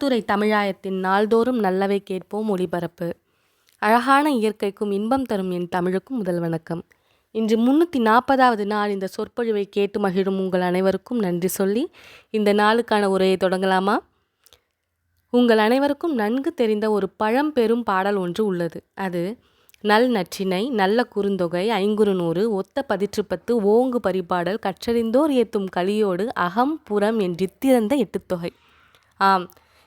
துறை தமிழாயத்தின் நாள்தோறும் நல்லவை கேட்போம் ஒளிபரப்பு. அழகான இயற்கைக்கும் இன்பம் தரும் என் தமிழுக்கும் முதல் வணக்கம். இன்று முன்னூற்றி நாற்பதாவது நாள் இந்த சொற்பொழிவை கேட்டு மகிழும் உங்கள் அனைவருக்கும் நன்றி சொல்லி இந்த நாளுக்கான உரையை தொடங்கலாமா? உங்கள் அனைவருக்கும் நன்கு தெரிந்த ஒரு பழம்பெரும் பாடல் ஒன்று உள்ளது. அது நல் நற்றினை நல்ல குறுந்தொகை ஐங்குறுநூறு ஒத்த பதிற்றுப்பத்து ஓங்கு பரிபாடல் கற்றறிந்தோர் ஏத்தும் கலியோடு அகம் புறம் என்றித்திறந்த எட்டுத்தொகை. ஆம்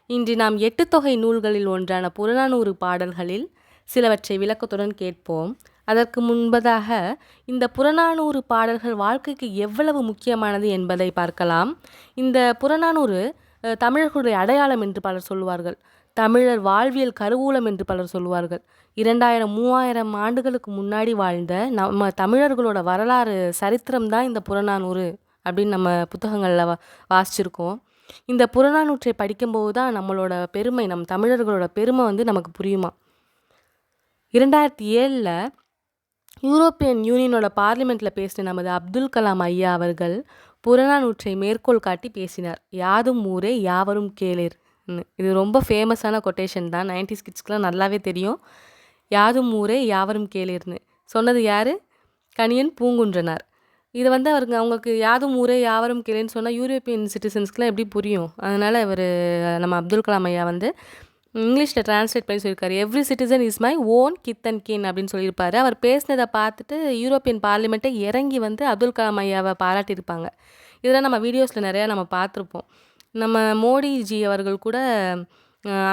இன்று நாம் எட்டு தொகை நூல்களில் ஒன்றான புறநானூறு பாடல்களில் சிலவற்றை விளக்கத்துடன் கேட்போம். அதற்கு முன்பதாக இந்த புறநானூறு பாடல்கள் வாழ்க்கைக்கு எவ்வளவு முக்கியமானது என்பதை பார்க்கலாம். இந்த புறநானூறு தமிழர்களுடைய அடையாளம் என்று பலர் சொல்லுவார்கள் தமிழர் வாழ்வியல் கருவூலம் என்று பலர் சொல்லுவார்கள் இரண்டாயிரம் மூவாயிரம் ஆண்டுகளுக்கு முன்னாடி வாழ்ந்த நம்ம தமிழர்களோட வரலாறு சரித்திரம் தான் இந்த புறநானூறு அப்படின்னு நம்ம புத்தகங்களில் வா வாசிச்சிருக்கோம். இந்த புறநானூற்றை படிக்கும்போது தான் நம்மளோட பெருமை நம் தமிழர்களோட பெருமை வந்து நமக்கு புரியுமா? இரண்டாயிரத்தி ஏழில் யூரோப்பியன் யூனியனோட பார்லிமெண்ட்டில் பேசின நமது அப்துல் கலாம் ஐயா அவர்கள் புறநானூற்றை மேற்கோள் காட்டி பேசினார். யாதும் ஊரே யாவரும் கேளீர். இது ரொம்ப ஃபேமஸான கொட்டேஷன் தான். நைன்டிஸ் கிட்ஸ்க்குலாம் நல்லாவே தெரியும். யாதும் ஊரே யாவரும் கேளீர்னு. சொன்னது யார்? கணியன் பூங்குன்றனார். இது வந்து அவருங்க அவங்களுக்கு யாதும் ஊரே யாவரும் கேளுன்னு சொன்னால் யூரோப்பியன் சிட்டிசன்ஸ்க்குலாம் எப்படி புரியும்? அதனால் இவர் நம்ம அப்துல் கலாம் ஐயா வந்து இங்கிலீஷில் டிரான்ஸ்லேட் பண்ணி சொல்லியிருக்காரு. Every citizen is my own kith and kin அப்படின்னு சொல்லியிருப்பாரு. அவர் பேசினதை பார்த்துட்டு யூரோப்பியன் பார்லிமெண்ட்டை இறங்கி வந்து அப்துல் கலாம் ஐயாவை பாராட்டியிருப்பாங்க. இதெல்லாம் நம்ம வீடியோஸில் நிறையா நம்ம பார்த்துருப்போம். நம்ம மோடிஜி அவர்கள் கூட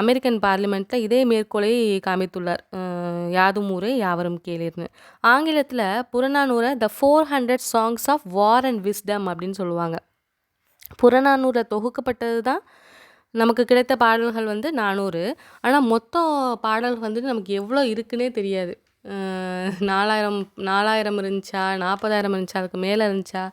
அமெரிக்கன் பார்லிமெண்ட்டில் இதே மேற்கோளை காமித்துள்ளார். யாதும் ஊரே யாவரும் கேளிர்னு. ஆங்கிலத்தில் புறநானூரை the four hundred songs of war and wisdom அப்படின்னு சொல்லுவாங்க. புறநானூரை தொகுக்கப்பட்டது தான் நமக்கு கிடைத்த பாடல்கள் வந்து நானூறு. ஆனால் மொத்தம் பாடல்கள் வந்து நமக்கு எவ்வளோ இருக்குன்னே தெரியாது. நாலாயிரம் நாலாயிரம் இருந்துச்சா நாற்பதாயிரம் இருந்துச்சா அதுக்கு மேலே இருந்துச்சா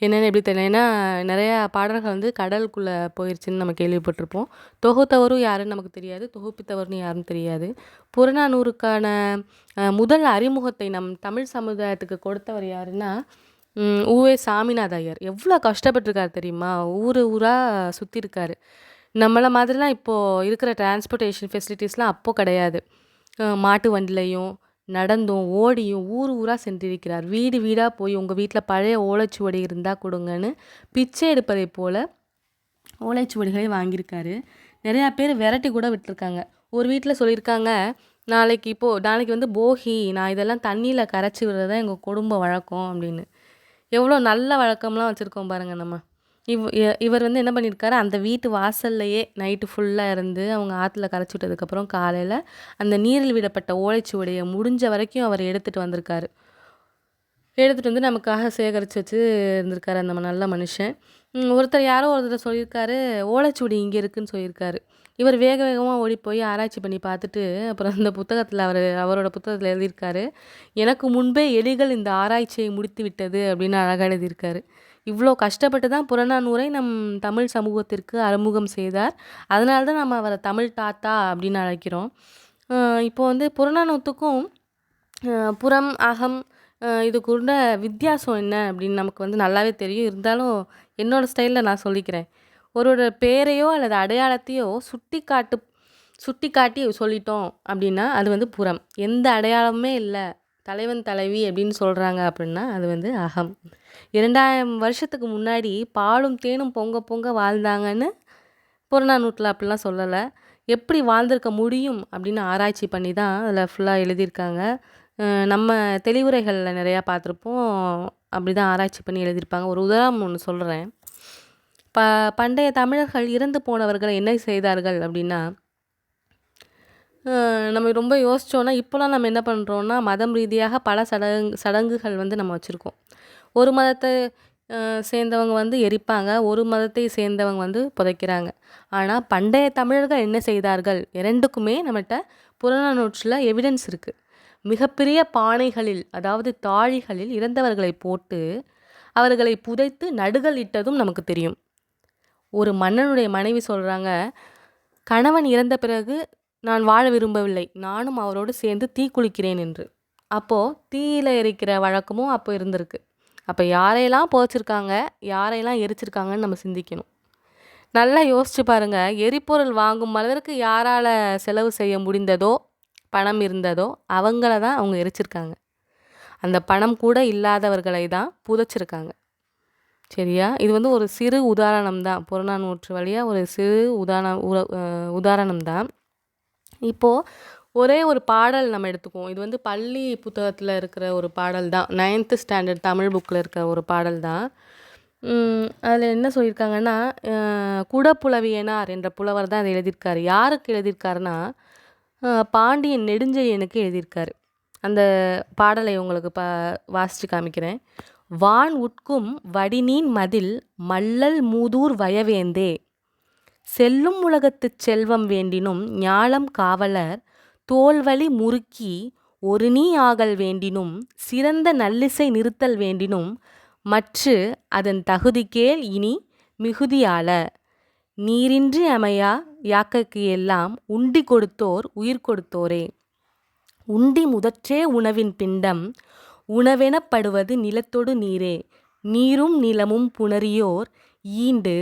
என்னென்னு எப்படி தெரியல. ஏன்னா நிறையா பாடல்கள் வந்து கடலுக்குள்ளே போயிடுச்சுன்னு நம்ம கேள்விப்பட்டிருப்போம். தொகுத்தவரும் யாருன்னு நமக்கு தெரியாது. தொகுப்பித்தவர்னு யாருன்னு தெரியாது. புறநானூறுக்கான முதல் அறிமுகத்தை நம் தமிழ் சமுதாயத்துக்கு கொடுத்தவர் யாருன்னா ஊவே சாமிநாத ஐயர். எவ்வளோ கஷ்டப்பட்டிருக்கார் தெரியுமா? ஊர் ஊராக சுற்றிருக்காரு நம்மளை மாதிரிலாம் இப்போது இருக்கிற டிரான்ஸ்போர்ட்டேஷன் ஃபெசிலிட்டிஸ்லாம் அப்போது கிடையாது. மாட்டு வண்டிலையும் நடந்தும் ஓடியும் ஊர் ஊராக சென்றிருக்கிறார். வீடு வீடாக போய் உங்கள் வீட்டில் பழைய ஓலைச்சுவடி இருந்தால் கொடுங்கன்னு பிச்சை எடுப்பதைப் போல் ஓலைச்சுவடிகளை வாங்கியிருக்காரு. நிறையா பேர் விரட்டி கூட விட்டுருக்காங்க. ஒரு வீட்டில் சொல்லியிருக்காங்க நாளைக்கு இப்போது நாளைக்கு வந்து போகி நான் இதெல்லாம் தண்ணியில் கரைச்சி விடுறது தான் எங்கள் குடும்ப வழக்கம் அப்படின்னு. எவ்வளோ நல்ல வழக்கம்லாம் வச்சுருக்கோம் பாருங்கள் நம்ம. இவ் இவர் வந்து என்ன பண்ணியிருக்காரு அந்த வீட்டு வாசல்லையே நைட்டு ஃபுல்லாக இருந்து அவங்க ஆற்றுல கரைச்சி விட்டதுக்கப்புறம் காலையில் அந்த நீரில் விடப்பட்ட ஓலைச்சுவடியை முடிஞ்ச வரைக்கும் அவர் எடுத்துகிட்டு வந்திருக்காரு. எடுத்துகிட்டு வந்து நமக்காக சேகரித்து வச்சு இருந்திருக்காரு அந்த நல்ல மனுஷன். ஒருத்தர் யாரோ ஒருத்தர் சொல்லியிருக்காரு ஓலைச்சுவடி இங்கே இருக்குன்னு சொல்லியிருக்காரு. இவர் வேக வேகமாக ஓடி போய் ஆராய்ச்சி பண்ணி பார்த்துட்டு அப்புறம் அந்த புத்தகத்தில் அவர் அவரோட புத்தகத்தில் எழுதியிருக்காரு எனக்கு முன்பே எலிகள் இந்த ஆராய்ச்சியை முடித்து விட்டது அப்படின்னு அழகாக எழுதியிருக்காரு. இவ்வளோ கஷ்டப்பட்டு தான் புறநானூரை நம் தமிழ் சமூகத்திற்கு அறிமுகம் செய்தார். அதனால தான் நம்ம அவரை தமிழ் தாத்தா அப்படின்னு அழைக்கிறோம். இப்போ வந்து புறநானூற்றுக்கும் புறம் அகம் இதுக்குண்ட வித்தியாசம் என்ன அப்படின்னு நமக்கு வந்து நல்லாவே தெரியும். இருந்தாலும் என்னோடய ஸ்டைலில் நான் சொல்லிக்கிறேன். ஒருவரோட பேரையோ அல்லது அடையாளத்தையோ சுட்டி காட்டு சுட்டி காட்டி சொல்லிட்டோம் அப்படின்னா அது வந்து புறம். எந்த அடையாளமுமே இல்லை. தலைவன் தலைவி அப்படின்னு சொல்கிறாங்க அப்படின்னா அது வந்து அகம். இரண்டாயிரம் வருஷத்துக்கு முன்னாடி பாலும் தேனும் பொங்க பொங்க வாழ்ந்தாங்கன்னு புறநானூற்றில் அப்படிலாம் சொல்லலை. எப்படி வாழ்ந்திருக்க முடியும் அப்படின்னு ஆராய்ச்சி பண்ணி தான் அதில் ஃபுல்லாக எழுதியிருக்காங்க. நம்ம தெளிவுரைகளில் நிறையா பார்த்துருப்போம். அப்படி தான் ஆராய்ச்சி பண்ணி எழுதியிருப்பாங்க. ஒரு உதாரணம் ஒன்று சொல்கிறேன் ப பண்டைய தமிழர்கள் இறந்து போனவர்கள் என்ன செய்தார்கள் அப்படின்னா நம்ம ரொம்ப யோசிச்சோன்னா இப்போலாம் நம்ம என்ன பண்ணுறோன்னா மதம் ரீதியாக பல சடங்கு சடங்குகள் வந்து நம்ம வச்சுருக்கோம். ஒரு மதத்தை சேர்ந்தவங்க வந்து எரிப்பாங்க ஒரு மதத்தை சேர்ந்தவங்க வந்து புதைக்கிறாங்க. ஆனால் பண்டைய தமிழர்கள் என்ன செய்தார்கள்? இரண்டுக்குமே நம்மகிட்ட புறநானூற்றில் எவிடன்ஸ் இருக்குது மிகப்பெரிய பானைகளில் அதாவது தாழிகளில் இறந்தவர்களை போட்டு அவர்களை புதைத்து நடுகள் இட்டதும் நமக்கு தெரியும். ஒரு மன்னனுடைய மனைவி சொல்கிறாங்க கணவன் இறந்த பிறகு நான் வாழ விரும்பவில்லை. நானும் அவரோடு சேர்ந்து தீ குளிக்கிறேன் என்று. அப்போது தீயில எரிக்கிற வழக்கமும் அப்போ இருந்திருக்கு. அப்போ யாரையெல்லாம் புதைச்சிருக்காங்க யாரையெல்லாம் எரிச்சிருக்காங்கன்னு நம்ம சிந்திக்கணும். நல்லா யோசிச்சு பாருங்கள் எரிபொருள் வாங்கும் அளவிற்கு யாரால் செலவு செய்ய முடிந்ததோ பணம் இருந்ததோ அவங்கள தான் அவங்க எரிச்சிருக்காங்க. அந்த பணம் கூட இல்லாதவர்களை தான் புதைச்சிருக்காங்க. சரியா? இது வந்து ஒரு சிறு உதாரணம் தான். புறநானூற்று வழியாக ஒரு சிறு உதாரண உதாரணம் தான். இப்போது ஒரே ஒரு பாடல் நம்ம எடுத்துக்குவோம். இது வந்து பள்ளி புத்தகத்தில் இருக்கிற ஒரு பாடல் தான் நைன்த்து ஸ்டாண்டர்ட் தமிழ் புக்கில் இருக்கிற ஒரு பாடல் தான் அதில் என்ன சொல்லியிருக்காங்கன்னா குடப்புலவியனார் என்ற புலவர் தான் அதை எழுதியிருக்காரு. யாருக்கு எழுதியிருக்காருன்னா பாண்டியன் நெடுஞ்செழியனுக்கு எழுதியிருக்காரு. அந்த பாடலை உங்களுக்கு ப வாசித்து காமிக்கிறேன். வான் உட்கும் வடிநீன் மதில் மல்லல் மூதூர் வயவேந்தே செல்லும் உலகத்துச் செல்வம் வேண்டினும் ஞாலம் காவலர் தோல்வழி முறுக்கி ஒரு நீ ஆகல் வேண்டினும் சிறந்த நல்லிசை நிறுத்தல் வேண்டினும் மற்று அதன் தகுதிக்கேல் இனி மிகுதியால. நீரின்றி அமையா யாக்கைக்கு எல்லாம் உண்டி கொடுத்தோர் உயிர் கொடுத்தோரே. உண்டி முதற்றே உணவின் பிண்டம் உணவெனப்படுவது நிலத்தொடு நீரே. நீரும் நிலமும் புணரியோர் ஈண்டு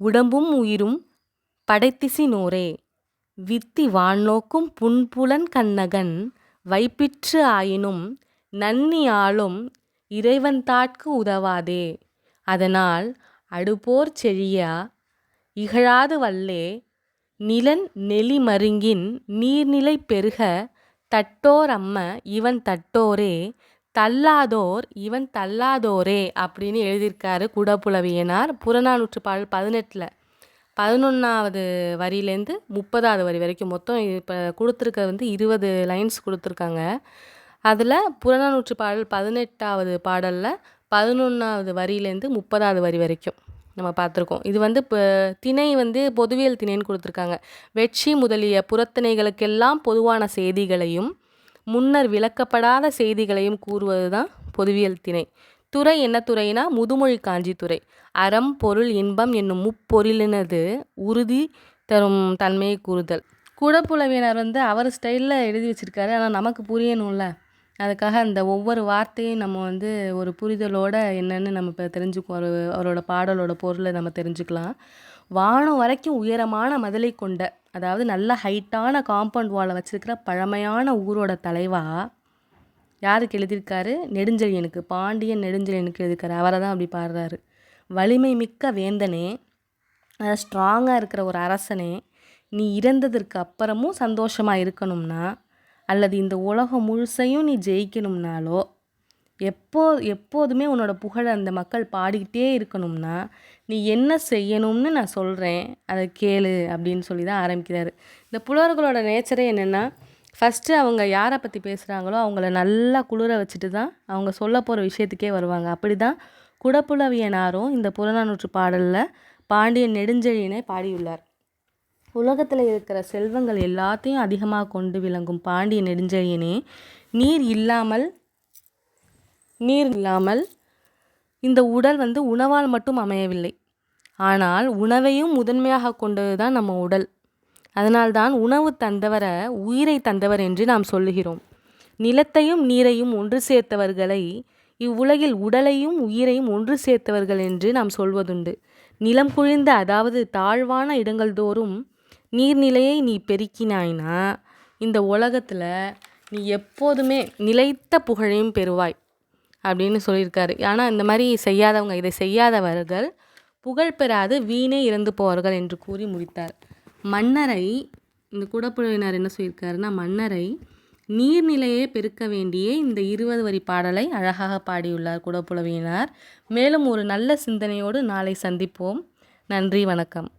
உடம்பும் உயிரும் படைத்திசினோரே வித்தி வான்நோக்கும் புன்புலன் கண்ணகன் வைப்பிற்று ஆயினும் நன்னி ஆளும் இறைவன்தாட்கு உதவாதே. அதனால் அடுபோர் செழியா இகழாது வல்லே நிலன் நெளிமருங்கின் நீர்நிலை பெருக தட்டோர் அம்ம இவன் தட்டோரே தள்ளாதோர் இவன் தள்ளாதோரே அப்படின்னு எழுதியிருக்காரு குடப்புலவியனார் புறநானூற்று பாடல் பதினெட்டில். பதினொன்றாவது வரியிலேருந்து முப்பதாவது வரி வரைக்கும் மொத்தம் இப்போ கொடுத்துருக்க வந்து இருபது லைன்ஸ் கொடுத்துருக்காங்க. அதில் புறநானூற்று பாடல் பதினெட்டாவது பாடலில் பதினொன்றாவது வரியிலேருந்து முப்பதாவது வரி வரைக்கும் நம்ம பார்த்துருக்கோம். இது வந்து இப்போ திணை வந்து பொதுவியல் திணைன்னு கொடுத்துருக்காங்க. வெற்றி முதலிய புறத்திணைகளுக்கெல்லாம் பொதுவான செய்திகளையும் முன்னர் விளக்கப்படாத செய்திகளையும் கூறுவது தான் பொதுவியல் திணை. துறை என்ன துறைனா முதுமொழி காஞ்சி துறை. அறம் பொருள் இன்பம் என்னும் முப்பொருளினது உறுதி தரும் தன்மையை கூறுதல். குடப்புலவியனர் வந்து அவர் ஸ்டைலில் எழுதி வச்சுருக்காரு. ஆனால் நமக்கு புரியணும்ல. அதுக்காக அந்த ஒவ்வொரு வார்த்தையும் நம்ம வந்து ஒரு புரிதலோட என்னென்னு நம்ம இப்போ தெரிஞ்சுக்குவோம். ஒரு அவரோட பாடலோட பொருளை நம்ம தெரிஞ்சுக்கலாம். வானம் வரைக்கும் உயரமான மதிலை கொண்ட அதாவது நல்ல ஹைட்டான காம்பவுண்ட் வாலை வச்சுருக்கிற பழமையான ஊரோட தலைவா யாருக்கு எழுதியிருக்காரு? நெடுஞ்செழியனுக்கு. பாண்டியன் நெடுஞ்செழியனுக்கு எழுதியிருக்காரு. அவரை தான் அப்படி பாடுறாரு. வலிமை மிக்க வேந்தனே ஸ்ட்ராங்காக இருக்கிற ஒரு அரசனே நீ இறந்ததற்கு அப்புறமும் சந்தோஷமாக இருக்கணும்னா அல்லது இந்த உலகம் முழுசையும் நீ ஜெயிக்கணும்னாலோ எப்போ எப்போதுமே உன்னோட புகழை அந்த மக்கள் பாடிக்கிட்டே இருக்கணும்னா நீ என்ன செய்யணும்னு நான் சொல்கிறேன் அதை கேளு அப்படின்னு சொல்லி தான் ஆரம்பிக்கிறாரு. இந்த புலவர்களோட நேச்சரே என்னென்னா ஃபஸ்ட்டு அவங்க யாரை பற்றி பேசுகிறாங்களோ அவங்கள நல்லா குளிர வச்சுட்டு தான் அவங்க சொல்ல போகிற விஷயத்துக்கே வருவாங்க. அப்படி தான் குடப்புலவியனாரும் இந்த புறநானூற்று பாடலில் பாண்டியன் நெடுஞ்செழியனை பாடியுள்ளார். உலகத்தில் இருக்கிற செல்வங்கள் எல்லாத்தையும் அதிகமாக கொண்டு விளங்கும் பாண்டிய நெடுஞ்செழியனே நீர் இல்லாமல் நீர் இல்லாமல் இந்த உடல் வந்து உணவால் மட்டும் அமையவில்லை. ஆனால் உணவையும் முதன்மையாக கொண்டது தான் நம்ம உடல். அதனால்தான் உணவு தந்தவரை உயிரை தந்தவர் என்று நாம் சொல்லுகிறோம். நிலத்தையும் நீரையும் ஒன்று சேர்த்தவர்களை இவ்வுலகில் உடலையும் உயிரையும் ஒன்று சேர்த்தவர்கள் என்று நாம் சொல்வதுண்டு. நிலம் குழிந்த அதாவது தாழ்வான இடங்கள் தோறும் நீர்நிலையை நீ பெருக்கினாய்னா இந்த உலகத்தில் நீ எப்போதுமே நிலைத்த புகழையும் பெறுவாய் அப்படின்னு சொல்லியிருக்காரு. ஆனால் இந்த மாதிரி செய்யாதவங்க இதை செய்யாதவர்கள் புகழ் பெறாது வீணே இறந்து போவார்கள் என்று கூறி முடித்தார். மன்னரை இந்த குடப்புழவினர் என்ன சொல்லியிருக்காருன்னா மன்னரை நீர்நிலையை பெருக்க வேண்டிய இந்த இருபது வரி பாடலை அழகாக பாடியுள்ளார் குடப்புலவியினார் மேலும் ஒரு நல்ல சிந்தனையோடு நாளை சந்திப்போம். நன்றி வணக்கம்.